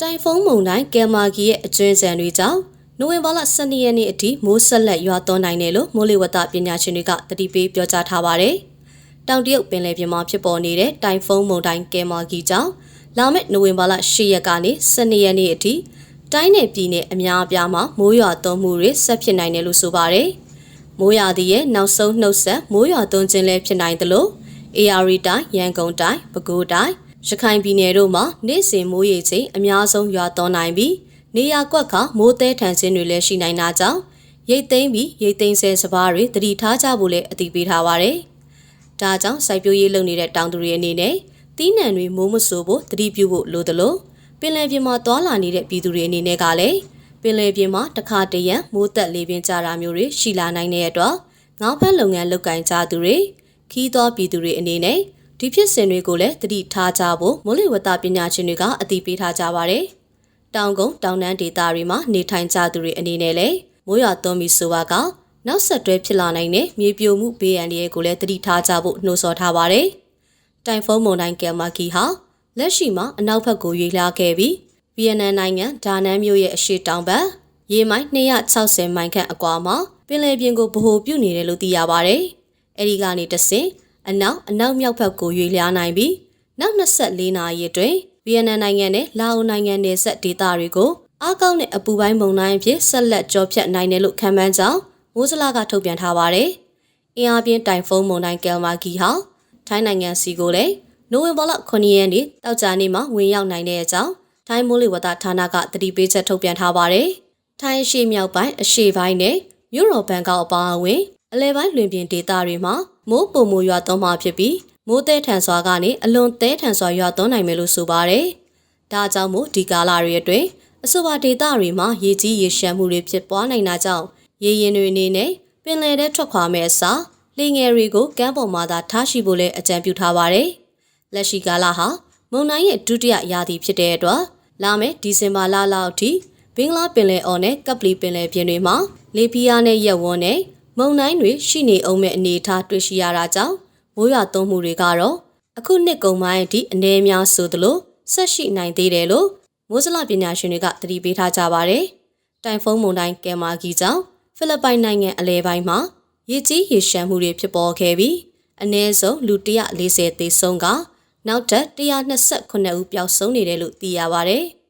တိုင်ဖုန်းမုန်တိုင်းကယ်မာဂီရဲ့အကျွင်းစံတွေကြောင့်နိုဝင်ဘာလ12ရက်နေ့အထိမိုးဆက်လက်ရွာသွန်းနိုင်တယ်လို့မိုးလေဝသပညာရှင်တွေကတတိပေးပြောကြားထားပါတယ်။တောင်တရုတ်ပင်လယ်ပြင်မှာဖြစ်ပေါ်နေတဲ့တိုင်ဖုန်းမုန်တိုင်းကယ်မာဂီကြောင့်လာမယ့်နိုဝင်ဘာလ10ရက်ကနေ12ရက်နေ့အထိတိုင်းနယ်ပြည်နယ်အများအပြားမှာမိုးရွာသွန်းမှုတွေဆက်ဖြစ်နိုင်တယ်လို့ဆိုပါတယ်။မိုးရွာသည့်ရဲ့နောက်ဆုံးနှုတ်ဆက်မိုးရွာသွန်းခြင်းလည်းဖြစ်နိုင်တယ်လို့ AR တိုင်းရန်ကုန်တိုင်းပဲခူးတိုင်း ရခိုင်ပြည်နယ်တို့မှာနေ့စဉ်မိုးရေချိန်အများဆုံးရွာသွန်းနိုင်ပြီးနေရာကွက်ကမိုးသေးထန်ခြင်းတွေလည်းရှိနိုင်တာကြောင့်ရိတ်သိမ်းပြီးရိတ်သိမ်းဆဲစပားတွေတတိထားကြဖို့လည်းအသိပေးထားပါတယ်။ဒါကြောင့်စိုက်ပျိုးရေးလုပ်နေတဲ့တောင်သူတွေအနေနဲ့တီးနှံတွေမိုးမဆိုးဖို့တတိပြုဖို့လိုသလိုပင်လယ်ပြင်မှာသွာလာနေတဲ့ပြည်သူတွေအနေနဲ့ကလည်းပင်လယ်ပြင်မှာတခါတရံမိုးသက်လေပြင်းကြတာမျိုးတွေရှိလာနိုင်တဲ့အတွက်ငေါဖက်လုပ်ငန်းလုပ်ကင်ကြသူတွေခီးသောပြည်သူတွေအနေနဲ့ ဒီဖြစ်စဉ်တွေကိုလည်းတတိထားကြဖို့မိုးလေဝသပညာရှင်တွေကအသိပေးထားကြပါတယ်။တောင်ကုန်းတောင်တန်းဒေသတွေမှာနေထိုင်ကြသူတွေအနေနဲ့လည်းမိုးရွာသွန်းပြီးဆိုပါကနောက်ဆက်တွဲဖြစ်လာနိုင်တဲ့မြေပြိုမှုဘေးအန္တရာယ်ကိုလည်းတတိထားကြဖို့နှိုးဆော်ထားပါတယ်။တိုင်ဖုန်းမုန်တိုင်းကယ်မာကီဟာလက်ရှိမှာအနောက်ဘက်ကိုရွေ့လျားခဲ့ပြီးဗီယက်နမ်နိုင်ငံဒါနန်မြို့ရဲ့အရှေ့တောင်ဘက်ရေမိုင်260မိုင်ခန့်အကွာမှာပင်လယ်ပြင်ကိုဗဟိုပြုနေတယ်လို့သိရပါတယ်။အဲဒီကနေတဆင့် အနောက်အနောက်မြောက်ဘက်ကိုရွေ့လျားနိုင်ပြီးနောက်24နာရီအတွင်းဗီယက်နမ်နိုင်ငံနဲ့လာအိုနိုင်ငံနယ်စပ်ဒေသတွေကိုအားကောင်းတဲ့အပူပိုင်းမုန်တိုင်းအဖြစ်ဆက်လက်ကြောဖြတ်နိုင်တယ်လို့ခန့်မှန်းကြောင်းမိုးစလာကထုတ်ပြန်ထားပါတယ်။အင်အားပြင်းတိုင်ဖုန်းမုန်တိုင်းကယ်မာဂီဟာထိုင်းနိုင်ငံစီကိုလည်းနိုဝင်ဘာလ9ရက်နေ့တောက်ကြနေ့မှာဝင်ရောက်နိုင်တဲ့အကြောင်းထိုင်းမိုးလေဝသဌာနကတတိပေးချက်ထုတ်ပြန်ထားပါတယ်။ထိုင်းအရှေ့မြောက်ပိုင်းအရှေ့ပိုင်းနဲ့မြို့တော်ဘန်ကောက်အပါအဝင်အလဲပိုင်းလွင်ပြင်ဒေသတွေမှာ မိုးပုံမိုးရွာသွန်းမှာဖြစ်ပြီးမိုးသဲထန်စွာကနေအလွန်သဲထန်စွာရွာသွန်းနိုင်မယ်လို့ဆိုပါတယ်။ဒါကြောင့်မို့ဒီကာလတွေအတွင်းအဆိုပါဒေသတွေမှာရေကြီးရေရှမ်းမှုတွေဖြစ်ပွားနိုင်တာကြောင့်ရေရင်တွေအနေနဲ့ပင်လယ်ထဲထွက်ခွာမဲ့အစားလေငယ်တွေကိုကမ်းပေါ်မှာသာထားရှိဖို့လည်းအကြံပြုထားပါတယ်။လက်ရှိကာလဟာမုန်တိုင်းရဲ့ဒုတိယရာသီဖြစ်တဲ့အတွက်လာမယ့်ဒီဇင်ဘာလလောက်အထိဘင်္ဂလားပင်လယ်အော်နဲ့ကပလီပင်လယ်ပြင်တွေမှာလေပြင်းအားနဲ့ရက်ဝန်းနဲ့ မုန်တိုင်းတွေရှိနေအောင်မဲ့အနေအထားတွေ့ရှိရတာကြောင့်မိုးရွာသွန်းမှုတွေကတော့အခုနှစ်ကုန်ပိုင်းအထိအနေအများဆိုသလိုဆက်ရှိနိုင်သေးတယ်လို့မိုးစလပညာရှင်တွေကသတိပေးထားကြပါတယ်။တိုင်ဖုန်းမုန်တိုင်းကယ်မာဂီကြောင့်ဖိလစ်ပိုင်နိုင်ငံအလဲပိုင်းမှာရေကြီးရေရှမ်းမှုတွေဖြစ်ပေါ်ခဲ့ပြီးအနည်းဆုံးလူ140သေဆုံးကနောက်ထပ်129ဦးပျောက်ဆုံးနေတယ်လို့သိရပါတယ်။